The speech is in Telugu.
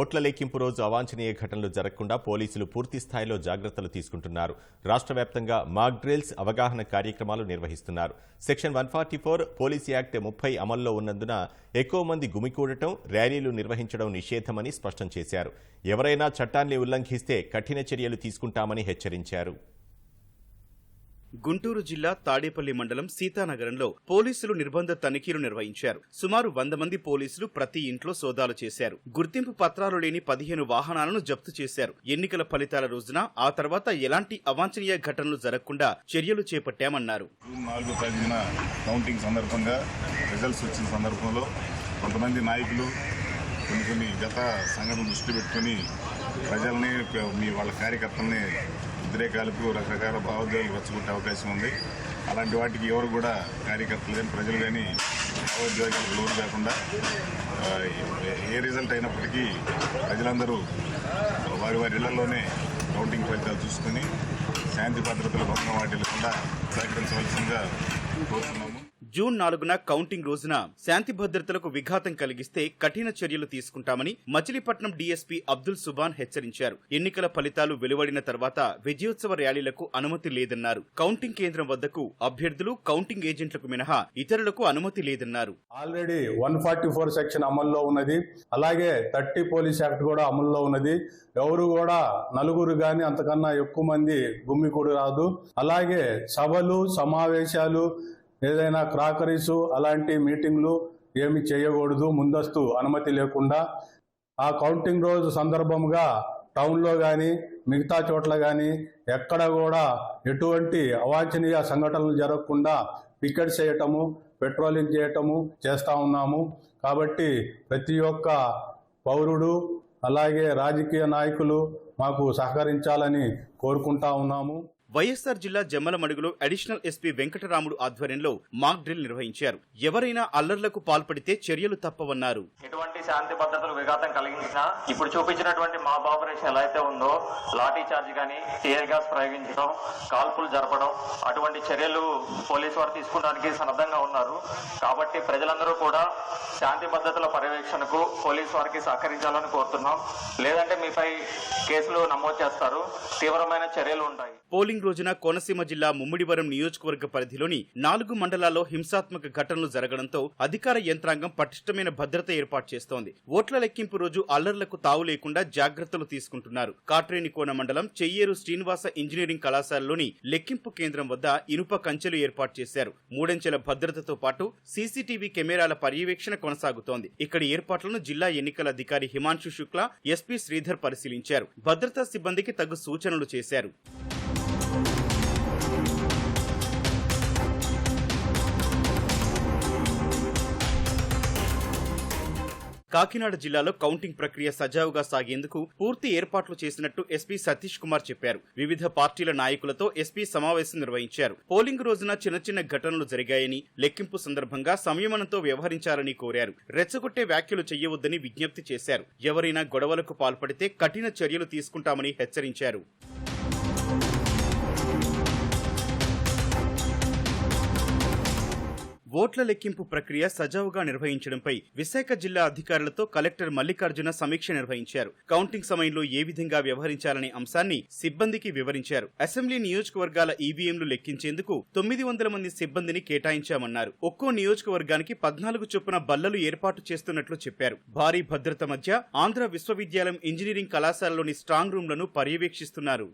ఓట్ల లెక్కింపు రోజు అవాంఛనీయ ఘటనలు జరగకుండా పోలీసులు పూర్తి స్థాయిలో జాగ్రత్తలు తీసుకుంటున్నారు. రాష్ట్ర వ్యాప్తంగా మాక్ డ్రిల్స్ అవగాహన కార్యక్రమాలు నిర్వహిస్తున్నారు. Section one forty four police act ముప్పై అమల్లో ఉన్నందున ఎక్కువ మంది గుమికూడటం ర్యాలీలు నిర్వహించడం నిషేధమని స్పష్టం చేశారు. ఎవరైనా చట్టాన్ని ఉల్లంఘిస్తే కఠిన చర్యలు తీసుకుంటామని హెచ్చరించారు. గుంటూరు జిల్లా తాడేపల్లి మండలం సీతానగరంలో పోలీసులు నిర్బంధ తనిఖీలు నిర్వహించారు. సుమారు వంద మంది పోలీసులు ప్రతి ఇంట్లో సోదాలు చేశారు. గుర్తింపు పత్రాలు లేని పదిహేను వాహనాలను జప్తు చేశారు. ఎన్నికల ఫలితాల రోజున ఆ తర్వాత ఎలాంటి అవాంఛనీయ ఘటనలు జరగకుండా చర్యలు చేపట్టామన్నారు. కౌంటింగ్ సందర్భంగా రిజల్ట్స్ వచ్చిన సందర్భంలో కొంతమంది నాయకులు కొన్ని కొన్ని గత సంఘటన దృష్టి పెట్టుకొని ప్రజల్ని మీ వాళ్ళ కార్యకర్తల్ని వ్యతిరేకాలకు రకరకాల భావోద్వేగాలు వచ్చుకుంటే అవకాశం ఉంది. అలాంటి వాటికి ఎవరు కూడా కార్యకర్తలు కానీ ప్రజలు కానీ భావోద్వేగాలకు లోను కాకుండా ఏ రిజల్ట్ అయినప్పటికీ ప్రజలందరూ వారి వారి ఇళ్ళలోనే కౌంటింగ్ ఫలితాలు చూసుకొని శాంతి భద్రతలు భంగం వాటిల్లకుండా సహకరించవలసిందిగా కోరుతున్నాను జూన్ నాలుగున కౌంటింగ్ రోజున శాంతి భద్రతలకు విఘాతం కలిగిస్తే కఠిన చర్యలు తీసుకుంటామని మచిలీపట్నం డీఎస్పీ అబ్దుల్ సుబాన్ హెచ్చరించారు. ఎన్నికల ఫలితాలు వెలువడిన తర్వాత విజయోత్సవ ర్యాలీలకు అనుమతి లేదన్నారు. కౌంటింగ్ కేంద్రం వద్దకు అభ్యర్థులు కౌంటింగ్ ఏజెంట్లకు మినహా ఇతరులకు అనుమతి లేదన్నారు. Already one forty four section అమల్లో ఉన్నది. అలాగే థర్టీ పోలీస్ యాక్ట్ కూడా అమల్లో ఉన్నది. ఎవరు కూడా నలుగురు గాని అంతకన్నా ఎక్కువ మంది గుమ్మికూడు రాదు. అలాగే సభలు సమావేశాలు ఏదైనా క్రాకరీస్ అలాంటి మీటింగ్లు ఏమి చేయకూడదు ముందస్తు అనుమతి లేకుండా ఆ కౌంటింగ్ రోజు సందర్భంగా టౌన్లో కానీ మిగతా చోట్ల కానీ ఎక్కడ కూడా ఎటువంటి అవాంఛనీయ సంఘటనలు జరగకుండా పికెట్ చేయటము పెట్రోలింగ్ చేయటము చేస్తూ ఉన్నాము. కాబట్టి ప్రతి ఒక్క పౌరుడు అలాగే రాజకీయ నాయకులు మాకు సహకరించాలని కోరుకుంటా ఉన్నాము. వైఎస్సార్ జిల్లా జమ్మలమడుగులో అడిషనల్ ఎస్పీ వెంకటరాముడు ఆధ్వర్యంలో మాక్ డ్రిల్ నిర్వహించారు. ఎవరైనా అల్లర్లకు పాల్పడితే చర్యలు తప్పవన్నారు. ఎటువంటి శాంతి భద్రతలు విఘాతం కలిగించినా ఇప్పుడు చూపించినటువంటి మాబ్ ఆపరేషన్ ఎలా అయితే ఉందో లాఠీ చార్జ్ కానీ టీయర్ గ్యాస్ ప్రయోగించడం కాల్పులు జరపడం అటువంటి చర్యలు పోలీసు వారు తీసుకోవడానికి సన్నద్ధంగా ఉన్నారు. కాబట్టి ప్రజలందరూ కూడా శాంతి భద్రతల పర్యవేక్షణకు పోలీసు వారికి సహకరించాలని కోరుతున్నాం. లేదంటే మీపై కేసులు నమోదు చేస్తారు. తీవ్రమైన చర్యలు ఉంటాయి. పోలింగ్ రోజున కోనసీమ జిల్లా ముమ్మిడివరం నియోజకవర్గ పరిధిలోని నాలుగు మండలాల్లో హింసాత్మక ఘటనలు జరగడంతో అధికార యంత్రాంగం పటిష్టమైన భద్రత ఏర్పాటు చేస్తోంది. ఓట్ల లెక్కింపు రోజు అల్లర్లకు తావు లేకుండా జాగ్రత్తలు తీసుకుంటున్నారు. కాట్రేనికోన మండలం చెయ్యేరు శ్రీనివాస ఇంజనీరింగ్ కళాశాలలోని లెక్కింపు కేంద్రం వద్ద ఇనుప కంచెలు ఏర్పాటు చేశారు. మూడంచెల భద్రతతో పాటు సీసీటీవీ కెమెరాల పర్యవేక్షణ కొనసాగుతోంది. ఇక్కడి ఏర్పాట్లను జిల్లా ఎన్నికల అధికారి హిమాంశు శుక్లా ఎస్పీ శ్రీధర్ పరిశీలించారు. భద్రతా సిబ్బందికి తగు సూచనలు చేశారు. కాకినాడ జిల్లాలో కౌంటింగ్ ప్రక్రియ సజావుగా సాగేందుకు పూర్తి ఏర్పాట్లు చేసినట్టు ఎస్పీ సతీష్ కుమార్ చెప్పారు. వివిధ పార్టీల నాయకులతో ఎస్పీ సమావేశం నిర్వహించారు. పోలింగ్ రోజున చిన్న చిన్న ఘటనలు జరిగాయని లెక్కింపు సందర్భంగా సంయమనంతో వ్యవహరించాలని కోరారు. రెచ్చగొట్టే వ్యాఖ్యలు చేయవద్దని విజ్ఞప్తి చేశారు. ఎవరైనా గొడవలకు పాల్పడితే కఠిన చర్యలు తీసుకుంటామని హెచ్చరించారు. ఓట్ల లెక్కింపు ప్రక్రియ సజావుగా నిర్వహించడంపై విశాఖ జిల్లా అధికారులతో కలెక్టర్ మల్లికార్జున సమీక్ష నిర్వహించారు. కౌంటింగ్ సమయంలో ఏ విధంగా వ్యవహరించాలనే అంశాన్ని సిబ్బందికి వివరించారు. అసెంబ్లీ నియోజకవర్గాల ఈవీఎంలు లెక్కించేందుకు తొమ్మిది వందల మంది సిబ్బందిని కేటాయించామన్నారు. ఒక్కో నియోజకవర్గానికి పద్నాలుగు చొప్పున బల్లలు ఏర్పాటు చేస్తున్నట్లు చెప్పారు. భారీ భద్రత మధ్య ఆంధ్ర విశ్వవిద్యాలయం ఇంజనీరింగ్ కళాశాలలోని స్ట్రాంగ్ రూమ్లను పర్యవేక్షిస్తున్నారు.